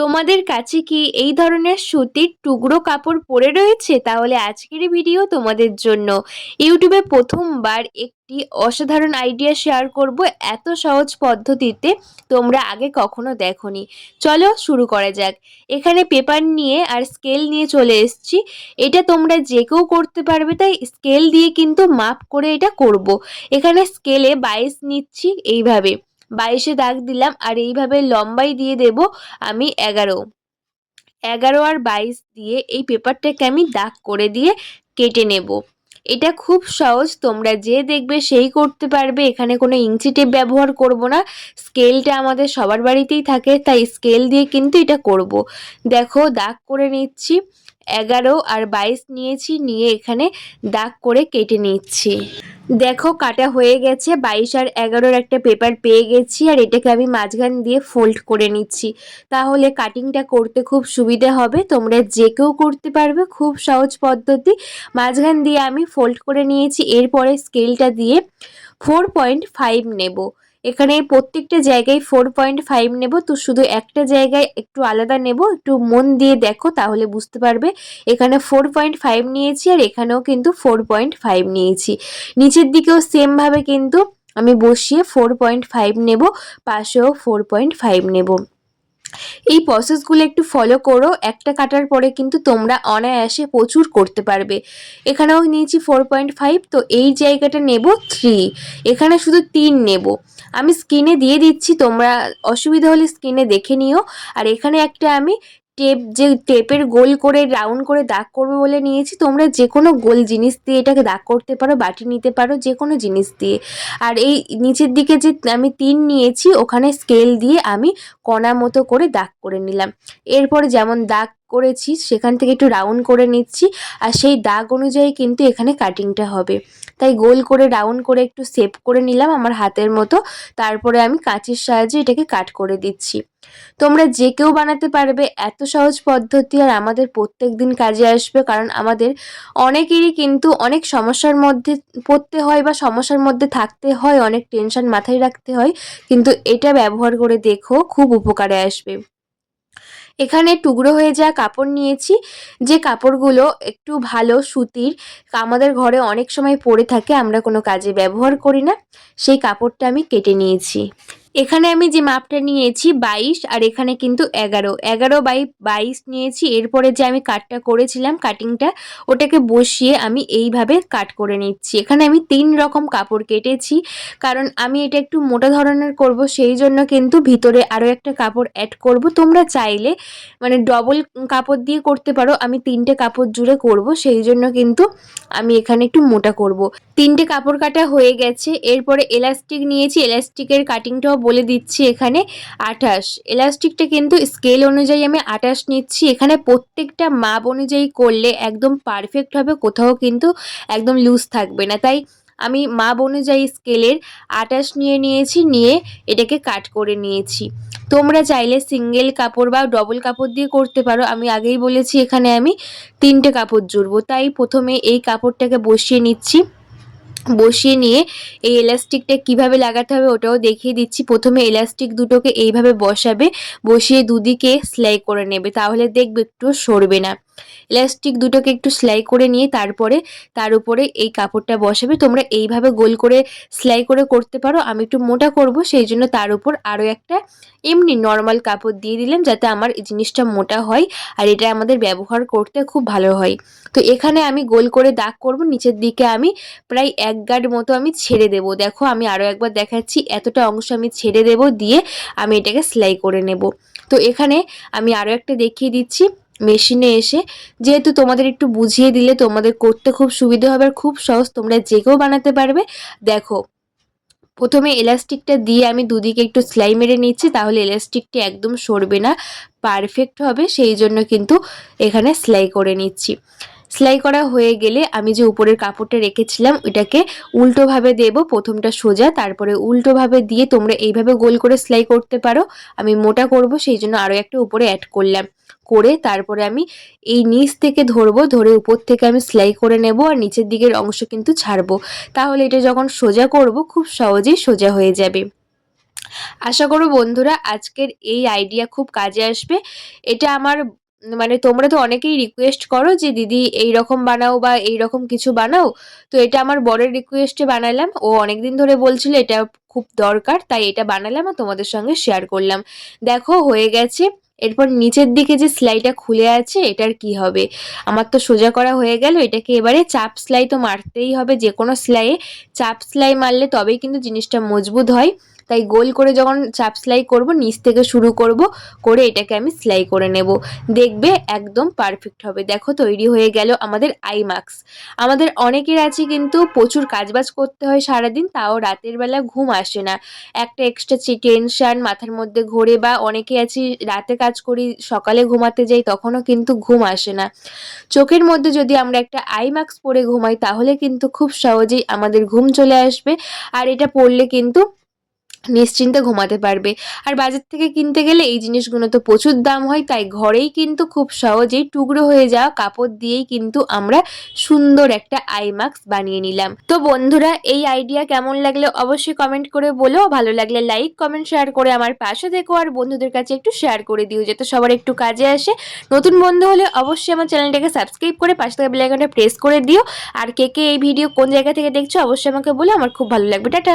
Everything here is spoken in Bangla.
তোমাদের কাছে কি এই ধরনের সুতির টুকরো কাপড় পরে রয়েছে? তাহলে আজকের ভিডিও তোমাদের জন্য। ইউটিউবে প্রথমবার একটি অসাধারণ আইডিয়া শেয়ার করব এত সহজ পদ্ধতিতে, তোমরা আগে কখনো দেখোনি। চলো শুরু করা যাক। এখানে পেপার নিয়ে আর স্কেল নিয়ে চলে এসেছি। এটা তোমরা যে কেউ করতে পারবে তাই স্কেল দিয়ে কিন্তু মাপ করে এটা করব। এখানে স্কেলে বাইশ নিচ্ছি এইভাবে। বাইশে দাগ দিলাম, আর এইভাবে লম্বাই দিয়ে দেব আমি এগারো। এগারো আর বাইশ দিয়ে এই পেপারটাকে আমি দাগ করে দিয়ে কেটে নেব। এটা খুব সহজ, তোমরা যে দেখবে সেই করতে পারবে, এখানে কোনো ইঞ্চি টেপ ব্যবহার করব না। স্কেলটা আমাদের সবার বাড়িতেই থাকে, তাই স্কেল দিয়ে কিন্তু এটা করব। দেখো, দাগ করে নিচ্ছি, এগারো আর বাইশ নিয়েছি, নিয়ে এখানে দাগ করে কেটে নিচ্ছি। দেখো, কাটা হয়ে গেছে। বাইশ আর এগারোর একটা পেপার পেয়ে গেছি আর এটাকে আমি মাঝখান দিয়ে ফোল্ড করে নিচ্ছি। তাহলে কাটিংটা করতে খুব সুবিধে হবে। তোমরা যে কেউ করতে পারবে খুব সহজ পদ্ধতি। মাঝখান দিয়ে আমি ফোল্ড করে নিয়েছি। এরপরে স্কেলটা দিয়ে ফোর পয়েন্ট ফাইভ নেব। এখানে প্রত্যেকটা জায়গায় ফোর পয়েন্ট ফাইভ নেব। তো শুধু একটা জায়গায় একটু আলাদা নেব, একটু মন দিয়ে দেখো তাহলে বুঝতে পারবে। এখানে ফোর পয়েন্ট ফাইভ নিয়েছি আর এখানেও কিন্তু ফোর পয়েন্ট ফাইভ নিয়েছি। নিচের দিকেও সেমভাবে কিন্তু আমি বসিয়ে ফোর পয়েন্ট ফাইভ নেব, পাশেও ফোর পয়েন্ট ফাইভ নেব। এই প্রসেসগুলো একটু ফলো করো। একটা কাটার পরে কিন্তু তোমরা অনায়াসে প্রচুর করতে পারবে। এখানেও নিয়েছি ফোর পয়েন্ট ফাইভ তো এই জায়গাটা নেব থ্রি এখানে শুধু তিন নেব। আমি স্ক্রিনে দিয়ে দিচ্ছি, তোমরা অসুবিধা হলে স্ক্রিনে দেখে নিও। আর এখানে একটা আমি টেপ, যে টেপের গোল করে রাউন্ড করে দাগ করবে বলে নিয়েছি, তোমরা যে কোনো গোল জিনিস দিয়ে এটাকে দাগ করতে পারো, বাটি নিতে পারো যে কোনো জিনিস দিয়ে। আর এই নিচের দিকে যে আমি তিন নিয়েছি, ওখানে স্কেল দিয়ে আমি কণা মতো করে দাগ করে নিলাম। এরপরে যেমন দাগ করেছি, সেখান থেকে একটু রাউন্ড করে নিচ্ছি আর সেই দাগ অনুযায়ী কিন্তু এখানে কাটিংটা হবে। তাই গোল করে রাউন্ড করে একটু সেপ করে নিলাম আমার হাতের মতো, তারপরে আমি কাঁচির সাহায্যে এটাকে কাট করে দিচ্ছি। তোমরা যে কেউ বানাতে পারবে, এত সহজ পদ্ধতি আর আমাদের প্রত্যেক দিন কাজে আসবে, কারণ আমাদের অনেকেরই কিন্তু অনেক সমস্যার মধ্যে পড়তে হয় বা সমস্যার মধ্যে থাকতে হয়, অনেক টেনশন মাথায় রাখতে হয়, কিন্তু এটা ব্যবহার করে দেখো, খুব উপকারে আসবে। এখানে টুকরো হয়ে যাওয়া কাপড় নিয়েছি। যে কাপড়গুলো একটু ভালো সুতির, আমাদের ঘরে অনেক সময় পরে থাকে, আমরা কোনো কাজে ব্যবহার করি না, সেই কাপড়টা আমি কেটে নিয়েছি। এখানে আমি যে মাপটা নিয়েছি বাইশ, আর এখানে কিন্তু এগারো। এগারো বাই বাইশ নিয়েছি, এরপরে যে আমি কাটটা করেছিলাম কাটিংটা, ওটাকে বসিয়ে আমি এইভাবে কাট করে নিচ্ছি। এখানে আমি তিন রকম কাপড় কেটেছি, কারণ আমি এটা একটু মোটা ধরনের করব, সেই জন্য কিন্তু ভিতরে আরও একটা কাপড় অ্যাড করব। তোমরা চাইলে মানে ডবল কাপড় দিয়ে করতে পারো, আমি তিনটে কাপড় জুড়ে করব, সেই জন্য কিন্তু আমি এখানে একটু মোটা করব। তিনটে কাপড় কাটা হয়ে গেছে, এরপরে এলাস্টিক নিয়েছি, এলাস্টিকের কাটিংটাও বলে দিচ্ছি এখানে আঠাশ। এলাস্টিকটা কিন্তু স্কেল অনুযায়ী আমি আঠাশ নিচ্ছি। এখানে প্রত্যেকটা মাপ অনুযায়ী করলে একদম পারফেক্ট হবে, কোথাও কিন্তু একদম লুজ থাকবে না। তাই আমি মাপ অনুযায়ী স্কেলের আটাশ নিয়ে নিয়েছি, নিয়ে এটাকে কাট করে নিয়েছি। তোমরা চাইলে সিঙ্গেল কাপড় বা ডবল কাপড় দিয়ে করতে পারো। আমি আগেই বলেছি এখানে আমি তিনটে কাপড় জুড়বো। তাই প্রথমে এই কাপড়টাকে বসিয়ে নিচ্ছি। বসিয়ে নিয়ে এই এলাস্টিকটা কীভাবে লাগাতে হবে ওটাও দেখিয়ে দিচ্ছি। প্রথমে এলাস্টিক দুটোকে এইভাবে বসাবে, বসিয়ে দুদিকে সেলাই করে নেবে, তাহলে দেখবে একটু সরবে না। ইলাস্টিক দুটোকে একটু সেলাই করে নিয়ে তারপরে তার উপরে এই কাপড়টা বসাবে। তোমরা এইভাবে গোল করে সেলাই করে করতে পারো। আমি একটু মোটা করব, সেই জন্য তার উপর আরও একটা এমনি নর্মাল কাপড় দিয়ে দিলাম যাতে আমার জিনিসটা মোটা হয় আর এটা আমাদের ব্যবহার করতে খুব ভালো হয়। তো এখানে আমি গোল করে দাগ করব, নিচের দিকে আমি প্রায় এক গার্ড মতো আমি ছেড়ে দেব। দেখো আমি আরও একবার দেখাচ্ছি, এতটা অংশ আমি ছেড়ে দেব দিয়ে আমি এটাকে সেলাই করে নেব। তো এখানে আমি আরও একটা দেখিয়ে দিচ্ছি। মেশিনে এসে যেহেতু তোমাদের একটু বুঝিয়ে দিলে তোমাদের করতে খুব সুবিধে হবে আর খুব সহজ, তোমরা যে কেউ বানাতে পারবে। দেখো, প্রথমে এলাস্টিকটা দিয়ে আমি দুদিকে একটু সেলাই মেরে নিচ্ছি, তাহলে এলাস্টিকটি একদম সরবে না, পারফেক্ট হবে, সেই জন্য কিন্তু এখানে সেলাই করে নিচ্ছি। সেলাই করা হয়ে গেলে আমি যে উপরের কাপড়টা রেখেছিলাম ওইটাকে উল্টোভাবে দেব। প্রথমটা সোজা, তারপরে উল্টোভাবে দিয়ে তোমরা এইভাবে গোল করে সেলাই করতে পারো। আমি মোটা করব, সেই জন্য আরও একটা উপরে অ্যাড করলাম। করে তারপরে আমি এই নিচ থেকে ধরবো, ধরে উপর থেকে আমি সেলাই করে নেব আর নিচের দিকের অংশ কিন্তু ছাড়বো। তাহলে এটা যখন সোজা করব, খুব সহজেই সোজা হয়ে যাবে। আশা করো বন্ধুরা, আজকের এই আইডিয়া খুব কাজে আসবে। এটা আমার মানে তোমরা তো অনেকেই রিকোয়েস্ট করো যে, দিদি এই রকম বানাও বা এই রকম কিছু বানাও। তো এটা আমার বরের রিকোয়েস্টে বানালাম। ও অনেক দিন ধরে বলছিল, এটা খুব দরকার। তাই এটা বানালাম আর তোমাদের সঙ্গে শেয়ার করলাম। দেখো, হয়ে গেছে। এরপর নিচের দিকে যে সেলাইটা খুলে আছে, এটার কি হবে? আমার তো সোজা করা হয়ে গেল, এটাকে এবারে চাপ সেলাই তো মারতেই হবে যে কোনো সেলাইয়ে। চাপ সেলাই মারলে তবেই কিন্তু জিনিসটা মজবুত হয়। তাই গোল করে যখন চাপ সেলাই করব, নিচ থেকে শুরু করব, করে এটাকে আমি সেলাই করে নেব। দেখবে একদম পারফেক্ট হবে। দেখো তৈরি হয়ে গেল আমাদের আই মাস্ক আমাদের অনেকের আছে কিন্তু প্রচুর কাজবাজ করতে হয় সারাদিন, তাও রাতের বেলা ঘুম আসে না। একটা এক্সট্রা টেনশন মাথার মধ্যে ঘোরে বা অনেকে আছি রাতে কাজ করি, সকালে ঘুমাতে যাই, তখনও কিন্তু ঘুম আসে না। চোখের মধ্যে যদি আমরা একটা আই মাস্ক পরে ঘুমাই, তাহলে কিন্তু খুব সহজেই আমাদের ঘুম চলে আসবে। আর এটা পড়লে কিন্তু নিশ্চিন্তে ঘুমাতে পারবে। আর বাজার থেকে কিনতে গেলে এই জিনিসগুলো তো প্রচুর দাম হয়, তাই ঘরেই কিন্তু খুব সহজেই টুকরো হয়ে যাওয়া কাপড় দিয়েই কিন্তু আমরা সুন্দর একটা আই মাস্ক বানিয়ে নিলাম। তো বন্ধুরা, এই আইডিয়া কেমন লাগলে অবশ্যই কমেন্ট করে বলো। ভালো লাগলে লাইক কমেন্ট শেয়ার করে আমার পাশে দেখো আর বন্ধুদের কাছে একটু শেয়ার করে দিও, যাতে সবার একটু কাজে আসে। নতুন বন্ধু হলে অবশ্যই আমার চ্যানেলটাকে সাবস্ক্রাইব করে পাশে থাকা বেলাইকনটা প্রেস করে দিও। আর কে কে এই ভিডিও কোন জায়গা থেকে দেখছ, অবশ্যই আমাকে বলে। আমার খুব ভালো লাগবে। টাটা।